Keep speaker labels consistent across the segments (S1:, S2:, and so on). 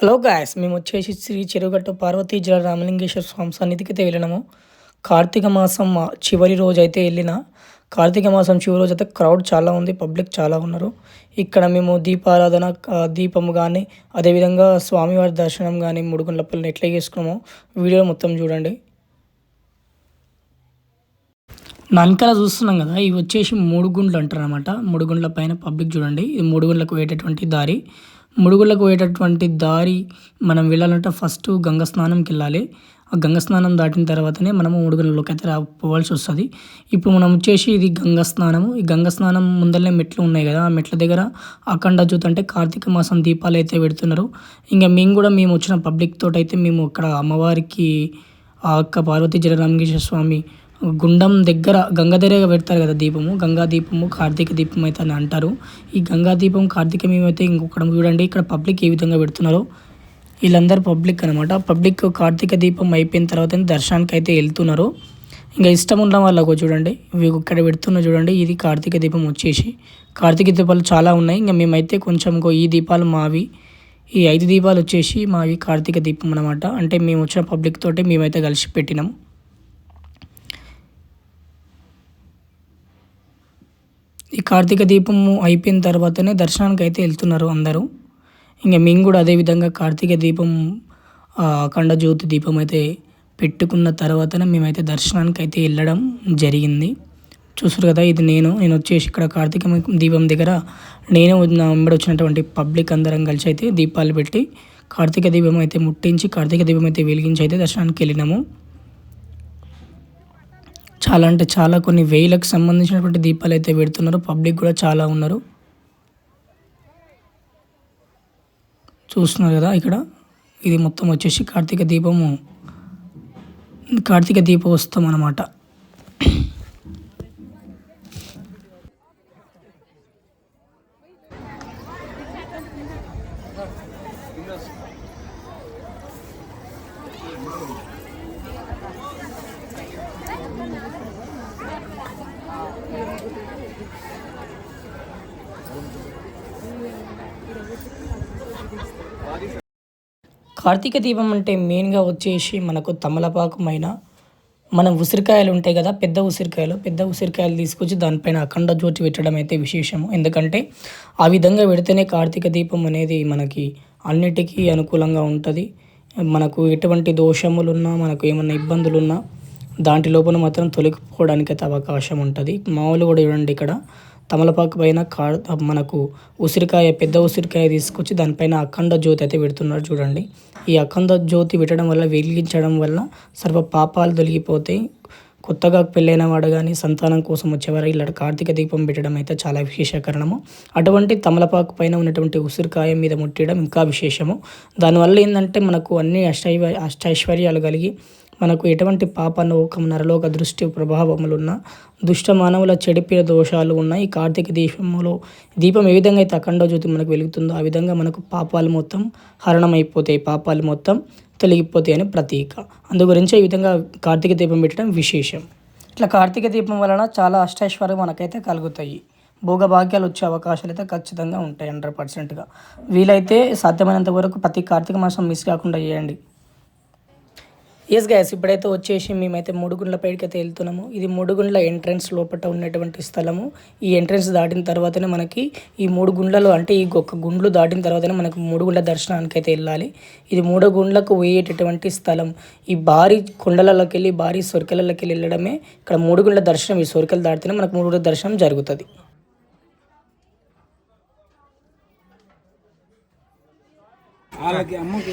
S1: Hello guys మేము వచ్చేసి శ్రీ చెరుగట్టు పార్వతీ జల రామలింగేశ్వర స్వామి సన్నిధికి అయితే వెళ్ళినాము. కార్తీక మాసం మా చివరి రోజు అయితే వెళ్ళిన. కార్తీక మాసం చివరి రోజు అయితే క్రౌడ్ చాలా ఉంది పబ్లిక్ చాలా ఉన్నారు. ఇక్కడ మేము దీపారాధన దీపం దీపము కానీ అదేవిధంగా స్వామివారి దర్శనం కానీ ముడుగుండ్లపల్లిని ఎట్లా చేసుకున్నామో వీడియో మొత్తం చూడండి. నా చూస్తున్నాం కదా ఇవి వచ్చేసి మూడు గుండ్లు అంటారు అనమాట మూడు గుండ్ల పైన పబ్లిక్ చూడండి ఇది మూడు గుండ్లకు పోయేటటువంటి దారి. ముడుగులకు పోయేటటువంటి దారి మనం వెళ్ళాలంటే ఫస్ట్ గంగ స్నానంకి వెళ్ళాలి ఆ గంగ స్నానం దాటిన తర్వాతనే మనము ముడుగులలోకి అయితే రా పోవాల్సి వస్తుంది. ఇప్పుడు మనం వచ్చేసి ఇది గంగ స్నానము ఈ గంగ స్నానం ముందరనే మెట్లు ఉన్నాయి కదా. ఆ మెట్ల దగ్గర అఖండ జ్యోతి అంటే కార్తీక మాసం దీపాలు అయితే పెడుతున్నారు. ఇంకా మేము కూడా మేము వచ్చిన పబ్లిక్ తోటైతే అయితే మేము అక్కడ అమ్మవారికి ఆ అక్క పార్వతీ జలరామేశ్వర స్వామి గుండం దగ్గర గంగ దగ్గర పెడతారు కదా దీపము. గంగా దీపము కార్తీక దీపం అయితే అని అంటారు. ఈ గంగా దీపం కార్తీక మేమైతే ఇంకొకటి చూడండి ఇక్కడ పబ్లిక్ ఏ విధంగా పెడుతున్నారో వీళ్ళందరూ పబ్లిక్ అనమాట పబ్లిక్ కార్తీక దీపం అయిపోయిన తర్వాత దర్శనానికి అయితే వెళ్తున్నారు. ఇంకా ఇష్టం ఉన్న వాళ్ళకు చూడండి ఇక్కడ పెడుతున్న చూడండి ఇది కార్తీక దీపం వచ్చేసి. కార్తీక దీపాలు చాలా ఉన్నాయి. ఇంకా మేమైతే కొంచెం ఈ దీపాలు మావి ఈ ఐదు దీపాలు వచ్చేసి మావి కార్తీక దీపం అనమాట అంటే మేము వచ్చిన పబ్లిక్ తోటి మేమైతే కలిసి పెట్టినాము ఈ కార్తీక దీపము అయిపోయిన తర్వాతనే దర్శనానికి అయితే వెళ్తున్నారు అందరూ. ఇంకా మేము కూడా అదేవిధంగా కార్తీక దీపం అఖండజ్యోతి దీపం అయితే పెట్టుకున్న తర్వాతనే మేమైతే దర్శనానికి అయితే వెళ్ళడం జరిగింది. చూసారు కదా ఇది నేను నేను వచ్చేసి ఇక్కడ కార్తీక దీపం దగ్గర నేను నా వెంబడి వచ్చినటువంటి పబ్లిక్ అందరం కలిసి అయితే దీపాలు పెట్టి కార్తీక దీపం అయితే ముట్టించి కార్తీక దీపం అయితే వెలిగించి అయితే దర్శనానికి వెళ్ళినాము. చాలా అంటే చాలా కొన్ని వేలకు సంబంధించినటువంటి దీపాలు అయితే పెడుతున్నారు. పబ్లిక్ కూడా చాలా ఉన్నారు. చూస్తున్నారు కదా ఇక్కడ? ఇది మొత్తం వచ్చేసి కార్తీక దీపము. కార్తీక దీపోత్సవం అన్నమాట. కార్తీక దీపం అంటే మెయిన్గా వచ్చేసి మనకు తమలపాకమైన మన ఉసిరికాయలు ఉంటాయి కదా పెద్ద ఉసిరికాయలు పెద్ద ఉసిరికాయలు తీసుకొచ్చి దానిపైన అఖండ జ్యోతి పెట్టడం అయితే విశేషము. ఎందుకంటే ఆ విధంగా పెడితేనే కార్తీక దీపం అనేది మనకి అన్నిటికీ అనుకూలంగా ఉంటుంది. మనకు ఎటువంటి దోషములు ఉన్నా మనకు ఏమన్నా ఇబ్బందులు ఉన్నా దాంటి లోపల మాత్రం తొలగిపోవడానికి అయితే అవకాశం ఉంటుంది. మామూలు కూడా చూడండి ఇక్కడ తమలపాకు పైన కా మనకు ఉసిరికాయ పెద్ద ఉసిరికాయ తీసుకొచ్చి దానిపైన అఖండ జ్యోతి అయితే పెడుతున్నారు చూడండి. ఈ అఖండ జ్యోతి పెట్టడం వల్ల వెలిగించడం వల్ల సర్వ పాపాలు తొలగిపోతాయి. కొత్తగా పెళ్ళైన వాడు కానీ సంతానం కోసం వచ్చేవారు ఇలా కార్తీక దీపం పెట్టడం అయితే చాలా విశేషకరణము. అటువంటి తమలపాకు పైన ఉన్నటువంటి ఉసిరికాయ మీద ముట్టడం ఇంకా విశేషము. దానివల్ల ఏంటంటే మనకు అన్ని అష్టైవ అష్టైశ్వర్యాలు కలిగి మనకు ఎటువంటి పాప నోకం నరలోక దృష్టి ప్రభావములు ఉన్న దుష్ట మానవుల చెడిపిన దోషాలు ఉన్న ఈ కార్తీక దీపంలో దీపం ఏ విధంగా అయితే అఖండ జ్యోతి మనకు వెలుగుతుందో ఆ విధంగా మనకు పాపాలు మొత్తం హరణమైపోతాయి పాపాలు మొత్తం తొలగిపోతాయి అని ప్రతీక. అందు గురించి ఈ విధంగా కార్తీక దీపం పెట్టడం విశేషం. ఇట్లా కార్తీక దీపం వలన చాలా అష్టైశ్వర్యం మనకైతే కలుగుతాయి. భోగభాగ్యాలు వచ్చే అవకాశాలు అయితే ఖచ్చితంగా ఉంటాయి హండ్రెడ్ పర్సెంట్గా. వీలైతే సాధ్యమైనంత వరకు ప్రతి కార్తీక మాసం మిస్ కాకుండా చేయండి. ఎస్ గ్యాస్ ఇప్పుడైతే వచ్చేసి మేమైతే మూడుగుండ్ల పైడికైతే వెళ్తున్నాము. ఇది మూడుగుండ్ల ఎంట్రన్స్ లోపల ఉన్నటువంటి స్థలము. ఈ ఎంట్రన్స్ దాటిన తర్వాతనే మనకి ఈ మూడు గుండ్లలో అంటే ఈ ఒక్క గుండ్లు దాటిన తర్వాతనే మనకు మూడుగుండ్ల దర్శనానికి అయితే వెళ్ళాలి. ఇది మూడు గుండ్లకు పోయేటటువంటి స్థలం. ఈ భారీ కొండలలోకి వెళ్ళి భారీ సొరికలలోకి వెళ్ళి వెళ్ళడమే ఇక్కడ మూడుగుండ్ల దర్శనం. ఈ సొరికలు దాటితేనే మనకు మూడుగుండ్ల దర్శనం జరుగుతుంది.
S2: వాళ్ళకి అమ్మకి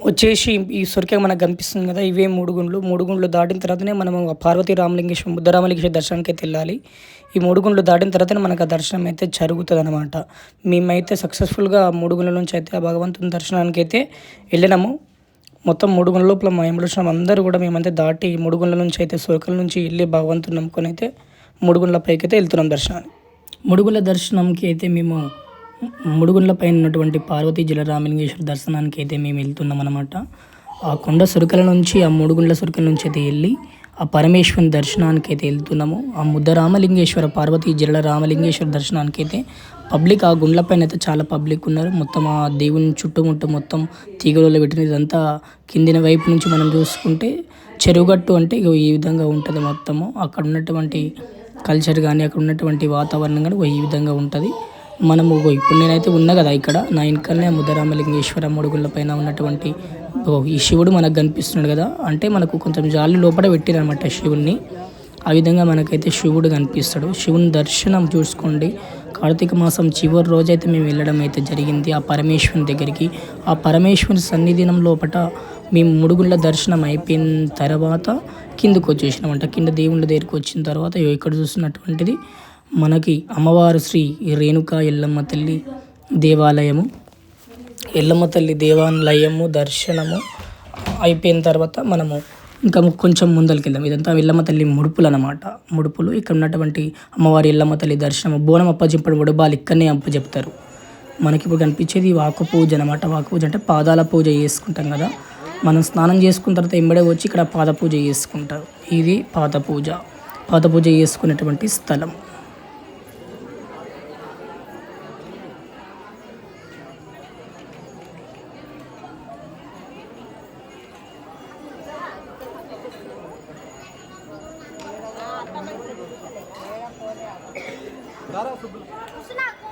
S1: వచ్చేసి ఈ సొరిక మనకు కనిపిస్తుంది కదా ఇవే మూడు గుండ్లు. మూడు గుండ్లు దాటిన తర్వాతనే మనం పార్వతీ రామలింగేశ్వరం బుద్ధరామలింగేశ్వరి దర్శనానికి అయితే వెళ్ళాలి. ఈ మూడు గుండ్లు దాటిన తర్వాతనే మనకు ఆ దర్శనం అయితే జరుగుతుంది అనమాట మేమైతే సక్సెస్ఫుల్గా మూడు గుండ్ల నుంచి అయితే ఆ భగవంతుని దర్శనానికి అయితే వెళ్ళినాము. మొత్తం మూడు గుండ్ల లోపల మా ఎంబడిచిన అందరూ కూడా మేమైతే దాటి మూడు గుండ్ల నుంచి అయితే సొరకల నుంచి వెళ్ళి భగవంతుని నమ్ముకొని అయితే మూడు గుండ్ల పైకి అయితే వెళ్తున్నాం దర్శనానికి. ముడుగుల దర్శనంకి అయితే మేము మూడుగుండ్ల పైన ఉన్నటువంటి పార్వతీ జలరామలింగేశ్వర దర్శనానికి అయితే మేము వెళ్తున్నాం అనమాట ఆ కొండ సురకల నుంచి ఆ మూడుగుండ్ల సురకల నుంచి అయితే వెళ్ళి ఆ పరమేశ్వరుని దర్శనానికి అయితే వెళ్తున్నాము. ఆ ముద్ద రామలింగేశ్వర పార్వతీ జల రామలింగేశ్వర దర్శనానికి అయితే పబ్లిక్ ఆ గుండ్ల పైన అయితే చాలా పబ్లిక్ ఉన్నారు. మొత్తం ఆ దేవుని చుట్టుముట్టు మొత్తం తీగలలో పెట్టిన ఇదంతా కిందిన వైపు నుంచి మనం చూసుకుంటే చెరువుగట్టు అంటే ఈ విధంగా ఉంటుంది మొత్తము. అక్కడ ఉన్నటువంటి కల్చర్ కానీ అక్కడ ఉన్నటువంటి వాతావరణం కానీ ఈ విధంగా ఉంటుంది. మనము ఇప్పుడు నేనైతే ఉన్నా కదా ఇక్కడ. నా వెనకాలనే ముద్దరామలింగేశ్వర ముడుగుల పైన ఉన్నటువంటి ఈ శివుడు మనకు కనిపిస్తున్నాడు కదా. అంటే మనకు కొంచెం జాలి లోపల పెట్టిరనమాట శివుణ్ణి. ఆ విధంగా మనకైతే శివుడు కనిపిస్తాడు. శివుని దర్శనం చూసుకోండి. కార్తీక మాసం చివరి రోజైతే మేము వెళ్ళడం అయితే జరిగింది ఆ పరమేశ్వరుని దగ్గరికి. ఆ పరమేశ్వరుని సన్నిధినం లోపట మేము ముడుగుళ్ళ దర్శనం అయిపోయిన తర్వాత కిందకు వచ్చేసినామంట. కింద దేవుళ్ళ దగ్గరికి వచ్చిన తర్వాత ఇక్కడ చూస్తున్నటువంటిది మనకి అమ్మవారు శ్రీ రేణుకా ఎల్లమ్మ తల్లి దేవాలయము. ఎల్లమ్మ తల్లి దేవాలయము దర్శనము అయిపోయిన తర్వాత మనము ఇంకా కొంచెం ముందరికి వెళ్దాం. ఇదంతా ఎల్లమ్మ తల్లి ముడుపులు అనమాట ముడుపులు ఇక్కడ ఉన్నటువంటి అమ్మవారి ఎల్లమ్మ తల్లి దర్శనం బోనం అప్పచెప్పడం ఉడబాలు ఇక్కడనే అప్పచెప్తారు మనకి ఇప్పుడు కనిపించేది వాకు పూజ అనమాట వాకు పూజ అంటే పాదాల పూజ చేసుకుంటాం కదా. మనం స్నానం చేసుకున్న తర్వాత ఎంబడే వచ్చి ఇక్కడ పాద పూజ చేసుకుంటారు. ఇది పాద పూజ. పాద పూజ చేసుకునేటువంటి స్థలం.
S2: 不是那工。